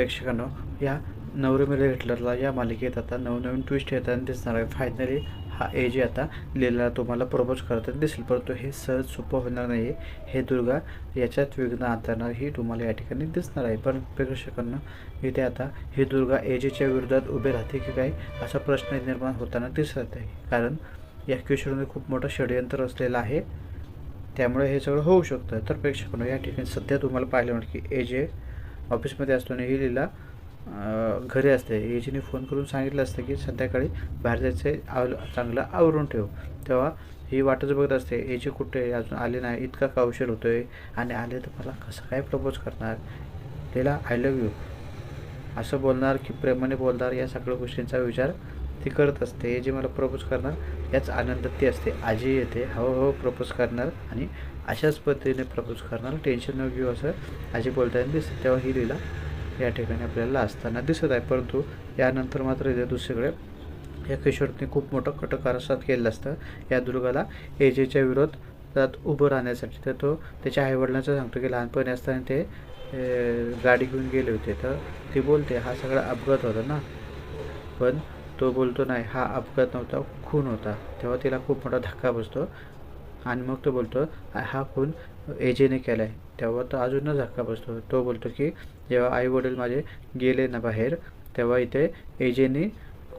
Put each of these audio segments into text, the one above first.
प्रेक्षकांनो या नवरे हिटलरला या मालिकेत आता नवनवीन ट्विस्ट येताना दिसणार आहे. फायनली हा एजी आता लिहिलेला तुम्हाला प्रपोज करताना दिसेल परंतु हे सहज सोपं होणार नाही हे दुर्गा याच्यात विघ्न आणताना ही तुम्हाला या ठिकाणी दिसणार आहे. पण प्रेक्षकांना इथे आता ही दुर्गा एजीच्या विरोधात उभे राहते की काय असा प्रश्न निर्माण होताना दिसत आहे. कारण या किशोरमध्ये खूप मोठं षडयंत्र असलेलं आहे. त्यामुळे हे सगळं होऊ शकतं. तर प्रेक्षकांनो या ठिकाणी सध्या तुम्हाला पाहिलं म्हणजे की ए जे ऑफिसमध्ये असताना ही लीला घरी असते. हिजीने फोन करून सांगितलं असतं की संध्याकाळी बाहेर जायचं आव चांगलं आवरून ठेव. तेव्हा ही वाटच बघत असते. एजी कुठे आहे? अजून आले नाही. इतका का उशीर होतोय? आणि आले तर मला कसं काय प्रपोज करणार? तिला आय लव्ह यू असं बोलणार की प्रेमाने बोलणार या सगळ्या गोष्टींचा विचार ती करत असते हे जे मला प्रपोज करणार याच आनंदात ती असते आजी येते हळूहळू प्रपोज करणार आणि अशाच पद्धतीने प्रपोज करणार. टेन्शन न घेऊ असं आजी बोलताना दिसते तेव्हा ही लीला या ठिकाणी आपल्याला असताना दिसत आहे. परंतु यानंतर मात्र इथे दुसरीकडे या किशोरने खूप मोठं कटकारसात कारस्थान केलेलं असतं. या दुर्गाला एजेच्या विरोधात उभं राहण्यासाठी तर तो त्याच्या आईवडिलांचं सांगतो की लहानपणी असताना ते गाडी घेऊन गेले होते. तर ती बोलते हा सगळा अपघात होता ना. पण तो बोलतो नाही हा अपघात नव्हता खून होता. तेव्हा तिला खूप मोठा धक्का बसतो. आणि मग तो बोलतो हा खून एजेने केला आहे तेव्हा तो अजूनच धक्का बसतो. तो बोलतो की जेव्हा आई वडील माझे गेले ना बाहेर तेव्हा इथे एजेने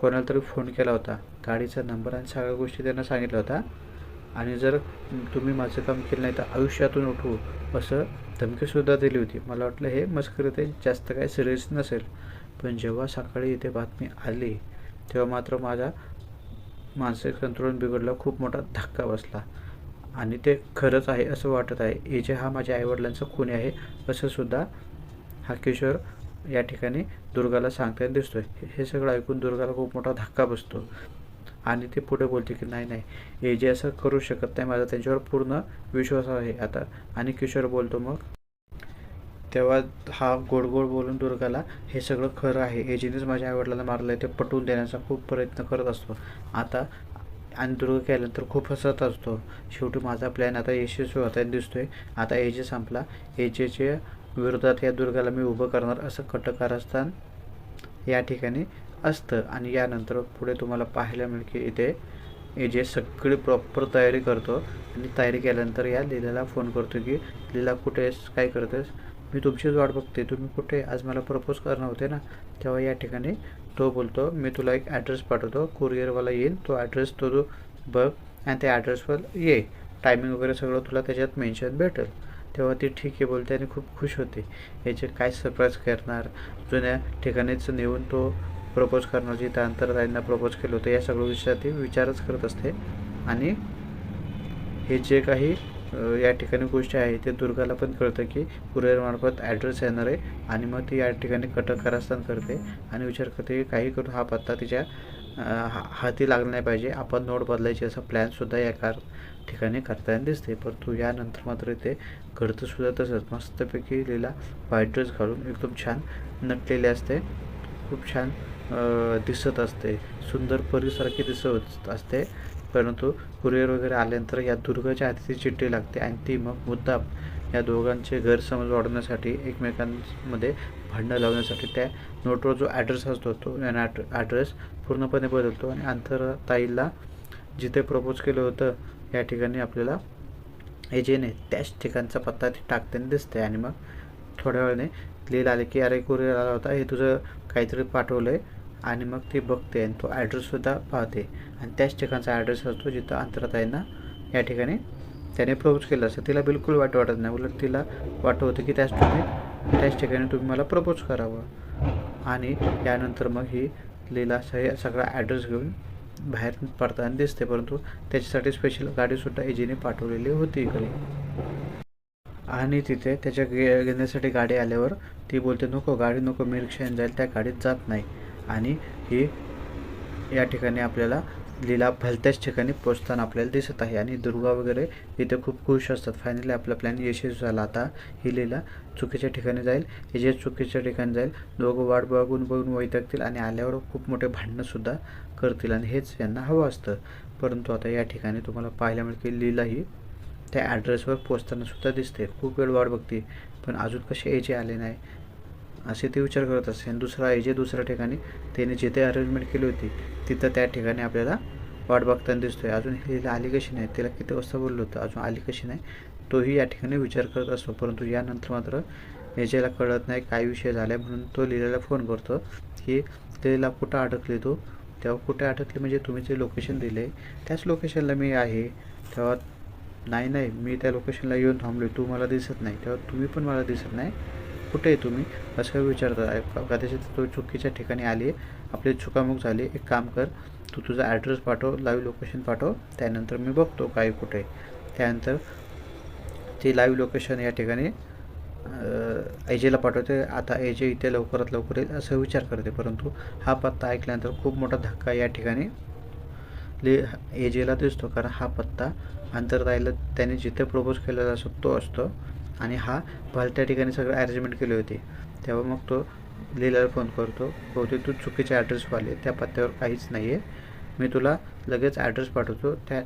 कोणाला तरी फोन केला होता. गाडीचा नंबर आणि सगळ्या गोष्टी त्यांना सांगितल्या होता आणि जर तुम्ही माझं काम केलं नाही तर आयुष्यातून उठवू असं धमकीसुद्धा दिली होती. मला वाटलं हे मस्करी ते जास्त काही सिरियस नसेल. पण जेव्हा सकाळी इथे बातमी आली तेव्हा मात्र माझा मानसिक संतुलन बिघडलं खूप मोठा धक्का बसला. आणि ते खरंच आहे असं वाटत आहे. एजे हा माझ्या आईवडिलांचा खून आहे असं सुद्धा हा किशोर या ठिकाणी दुर्गाला सांगताना दिसतो हे सगळं ऐकून दुर्गाला खूप मोठा धक्का बसतो. आणि ते पुढे बोलते की नाही नाही एजे असं करू शकत नाही. माझा त्यांच्यावर पूर्ण विश्वास आहे आता. आणि किशोर बोलतो मग? तेव्हा हा गोड गोड बोलून दुर्गाला हे सगळं खरं आहे. एजीनेच माझ्या आईवडिलांना मारलं आहे ते पटवून देण्याचा खूप प्रयत्न करत असतो. आता आणि दुर्ग केल्यानंतर खूप हसत असतो. शेवटी माझा प्लॅन आता यशस्वी होताना दिसतोय. आता एजे संपला एजेच्या विरोधात या दुर्गाला मी उभं करणार असं कटकारस्थान या ठिकाणी असतं. आणि यानंतर पुढे तुम्हाला पाहायला मिळेल की इथे एजे सगळी प्रॉपर तयारी करतो आणि तयारी केल्यानंतर या लीलाला फोन करतो की लीला कुठे आहेस? काय करतेस मी तुमचीच वाट बघते तुम्ही कुठे? आज मला प्रपोज करणार होते ना तेव्हा या ठिकाणी तो बोलतो मी तुला एक ॲड्रेस पाठवतो. कुरिअरवाला येईल. तो ॲड्रेस तो तू बघ आणि त्या ॲड्रेसवर ये. टायमिंग वगैरे सगळं तुला त्याच्यात मेन्शन भेटेल. तेव्हा ती ठीक आहे बोलते आणि खूप खुश होते. याचे काय सरप्राईज करणार? जुन्या ठिकाणीच नेऊन तो प्रपोज करणार जिथं अंतरताईंना प्रपोज केलं होतं या सगळ्या विषयात ती विचारच करत असते. आणि हे जे काही या ठिकाणी गोष्टी आहे ते दुर्गाला पण कळतं की कुरिअरमार्फत ॲड्रेस येणार आहे आणि मग ती या ठिकाणी कटक करास्थान करते आणि विचार करते की काही करून हा पत्ता तिच्या हा- हाती लागला नाही पाहिजे. आपण नोट बदलायची असा प्लॅनसुद्धा या कार ठिकाणी करताना दिसते. परंतु यानंतर मात्र ते घडतंसुद्धा तसंच. मस्तपैकी लिहिला व्हाईट ड्रेस घालून एकदम छान नटलेले असते. खूप छान दिसत असते. सुंदर परीसारखी दिसत असते. परंतु कुरिअर वगैरे आल्यानंतर या दुर्गाच्या हाती ती चिठ्ठी लागते आणि ती मग मुद्दाम या दोघांचे गैरसमज वाढवण्यासाठी एकमेकांमध्ये भांडणं लावण्यासाठी त्या नोटवर जो ॲड्रेस असतो तो ॲड्रेस पूर्णपणे बदलतो आणि अंतरताईला जिथे प्रपोज केलं होतं या ठिकाणी आपल्याला एजेने त्याच ठिकाणचा पत्ता ती टाकताना दिसते आणि मग थोड्या वेळाने लील आले की अरे कुरिअर आला होता हे तुझं काहीतरी पाठवलं आहे आणि मग ती बघते आणि तो ॲड्रेससुद्धा पाहते. आणि त्याच ठिकाणचा ॲड्रेस असतो जिथं अंतरताईंना या ठिकाणी त्याने प्रपोज केलं असतं. तिला बिलकुल वाईट वाटत नाही. उलट तिला वाटत होतं की त्याच तुम्ही त्याच ठिकाणी तुम्ही मला प्रपोज करावं. आणि यानंतर मग ही लीला सह सगळा ॲड्रेस घेऊन बाहेर पडताना दिसते. परंतु त्याच्यासाठी स्पेशल गाडीसुद्धा एजीने पाठवलेली होती इकडे. आणि तिथे त्याच्या गे घेण्यासाठी गाडी आल्यावर ती बोलते नको गाडी नको मी रिक्षाने जाईल. त्या गाडीत जात नाही. आणि ही या ठिकाणी आपल्याला लीला भलत्याच ठिकाणी पोचताना आपल्याला दिसत आहे. आणि दुर्गा वगैरे इथे खूप खुश असतात. फायनली आपला प्लॅन यशस्वी झाला. आता ही लीला चुकीच्या ठिकाणी जाईल. हे जे चुकीच्या ठिकाणी जाईल दोघं वाट बघून बघून वैतकतील आणि आल्यावर खूप मोठे भांडणंसुद्धा करतील. आणि हेच यांना हवं असतं. परंतु आता या ठिकाणी तुम्हाला पाहायला मिळेल की लीला ही त्या ॲड्रेसवर पोचतानासुद्धा दिसते. खूप वेळ वाट बघते. पण अजून कसे यायचे आले नाही. असे ते विचार करत असते आणि दुसरा एजे दुसऱ्या ठिकाणी त्याने जिथे अरेंजमेंट केली होती तिथं त्या ठिकाणी आपल्याला वाट बघताना दिसतो आहे अजून हे आली कशी नाही तिला किती वाजता बोललो होतं अजून आली कशी नाही तोही या ठिकाणी विचार करत असतो. परंतु यानंतर मात्र याच्याला कळत नाही काय विषय झाला आहे म्हणून तो लिलाला फोन करतो की लिला कुठं अडकली तो? तेव्हा कुठे अडकली म्हणजे तुम्ही जे लोकेशन दिले त्याच लोकेशनला मी आहे. तेव्हा नाही नाही मी त्या लोकेशनला येऊन थांबलो तू मला दिसत नाही. तेव्हा तुम्ही पण मला दिसत नाही. कुठे आहे तुम्ही असं विचारतात कदाचित तो चुकीच्या ठिकाणी आली आहे. आपली चुकामुक झाली एक काम कर तू तुझा ॲड्रेस पाठव लाईव्ह लोकेशन पाठव. त्यानंतर मी बघतो काय कुठे आहे. त्यानंतर ते लाईव्ह लोकेशन या ठिकाणी एजेला पाठवते. आता एजे इथे लवकरात लवकर येईल असं विचार करते. परंतु हा पत्ता ऐकल्यानंतर खूप मोठा धक्का या ठिकाणी ले एजेला दिसतो. कारण हा पत्ता अंतरताईला त्याने जिथे प्रपोज केलेला असतो तो असतो. आणि हा भलत्या ठिकाणी सगळं अरेंजमेंट केली होती. तेव्हा मग तो लिहिल्याला फोन करतो बहुतेक तू चुकीचे ॲड्रेसवाले त्या पत्त्यावर काहीच नाही आहे मी तुला लगेच ॲड्रेस पाठवतो त्या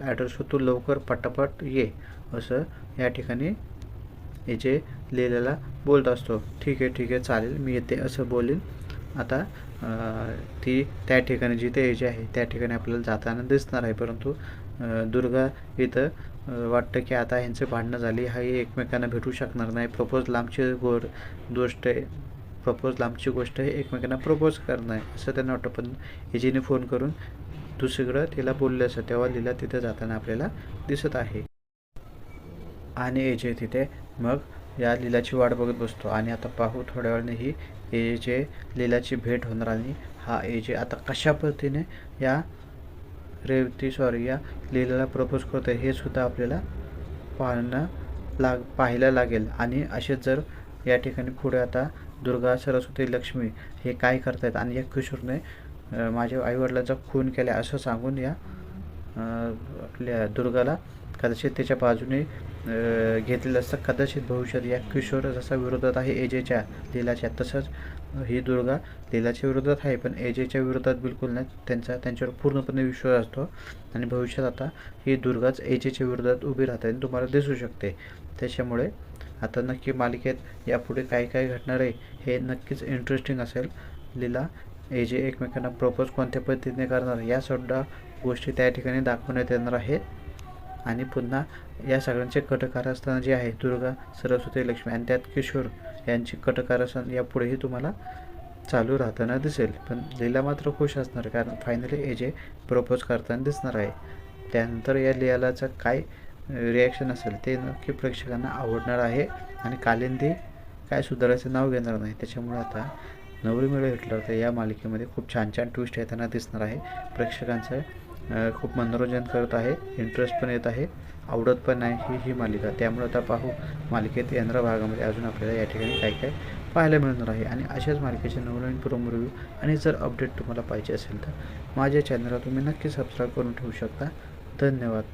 ॲड्रेसवर तू लवकर पटापट ये असं या ठिकाणी याचे लिहिलेला बोलत असतो. ठीक आहे ठीक आहे चालेल मी येते असं बोलेन. आता ती त्या ठिकाणी जिथे हे आहे त्या ठिकाणी आपल्याला जाताना दिसणार आहे परंतु दुर्गा इथं वाटतं की आता ह्यांचे भांडणं झाली हा एकमेकांना भेटू शकणार नाही. प्रपोज लांबची गोड गोष्ट आहे. प्रपोज लांबची गोष्ट आहे एकमेकांना प्रपोज करणं आहे असं त्यांना वाटतं. पण एजीने फोन करून दुसरीकडं तिला बोलले असं तेव्हा लीला तिथे जाताना आपल्याला दिसत आहे. आणि एजे तिथे मग या लीलाची वाट बघत बसतो. आणि आता पाहू थोड्या वेळाने ही एजे लीलाची भेट होणार आणि हा एजे आता कशा पद्धतीने या रेवती सॉरी या लीलाला प्रपोज करतो हे सुद्धा आपल्याला पाहणं लाग पाहायला लागेल. आणि असेच जर या ठिकाणी पुढे आता दुर्गा सरस्वती लक्ष्मी हे काय करतायत आणि या किशोरने माझ्या आईवडिलांचा खून केला असं सांगून या आपल्या दुर्गाला कदाचित त्याच्या बाजूने घेतलेलं असतं कदाचित भविष्यात या किशोर जसा विरोधात आहे एजेच्या लीलाच्या. तसंच ही दुर्गा लीलाच्या विरोधात आहे पण एजेच्या विरोधात बिलकुल नाही. त्यांचा त्यांच्यावर पूर्णपणे विश्वास असतो. आणि भविष्यात आता ही दुर्गाच एजेच्या विरोधात उभी राहते आणि तुम्हाला दिसू शकते. त्याच्यामुळे आता नक्की मालिकेत यापुढे काय काय घडणार आहे हे नक्कीच इंटरेस्टिंग असेल. लीला एजे एकमेकांना प्रपोज कोणत्या पद्धतीने करणार या सुद्धा गोष्टी त्या ठिकाणी दाखवण्यात येणार आहेत. आणि पुन्हा या सगळ्यांचे कटकारस्थान जे आहे दुर्गा सरस्वती लक्ष्मी आणि त्यात किशोर यांची कटकारस्थान यापुढेही तुम्हाला चालू राहताना दिसेल. पण लीला मात्र खुश असणार कारण फायनली एजे प्रपोज करताना दिसणार आहे त्यानंतर या लियालाचं काय रिॲक्शन असेल ते नक्की प्रेक्षकांना आवडणार आहे. आणि कालिंदी काय सुधारायचं नाव घेणार नाही त्याच्यामुळे आता नवरी मिळू हिटलर तर या मालिकेमध्ये खूप छान छान ट्विस्ट येताना दिसणार आहे. प्रेक्षकांचं खूप मनोरंजन करत आहे. इंटरेस्ट पण येत आहे. आवडत पण नाही ही ही मालिका. त्यामुळे आता पाहू मालिकेत येणाऱ्या भागामध्ये अजून आपल्याला या ठिकाणी काय काय पाहायला मिळणार आहे. आणि अशाच मालिकेचे नवनवीन प्रोमो रिव्ह्यू आणि जर अपडेट तुम्हाला पाहिजे असेल तर माझ्या चॅनलला तुम्ही नक्की सबस्क्राईब करून ठेवू शकता. धन्यवाद.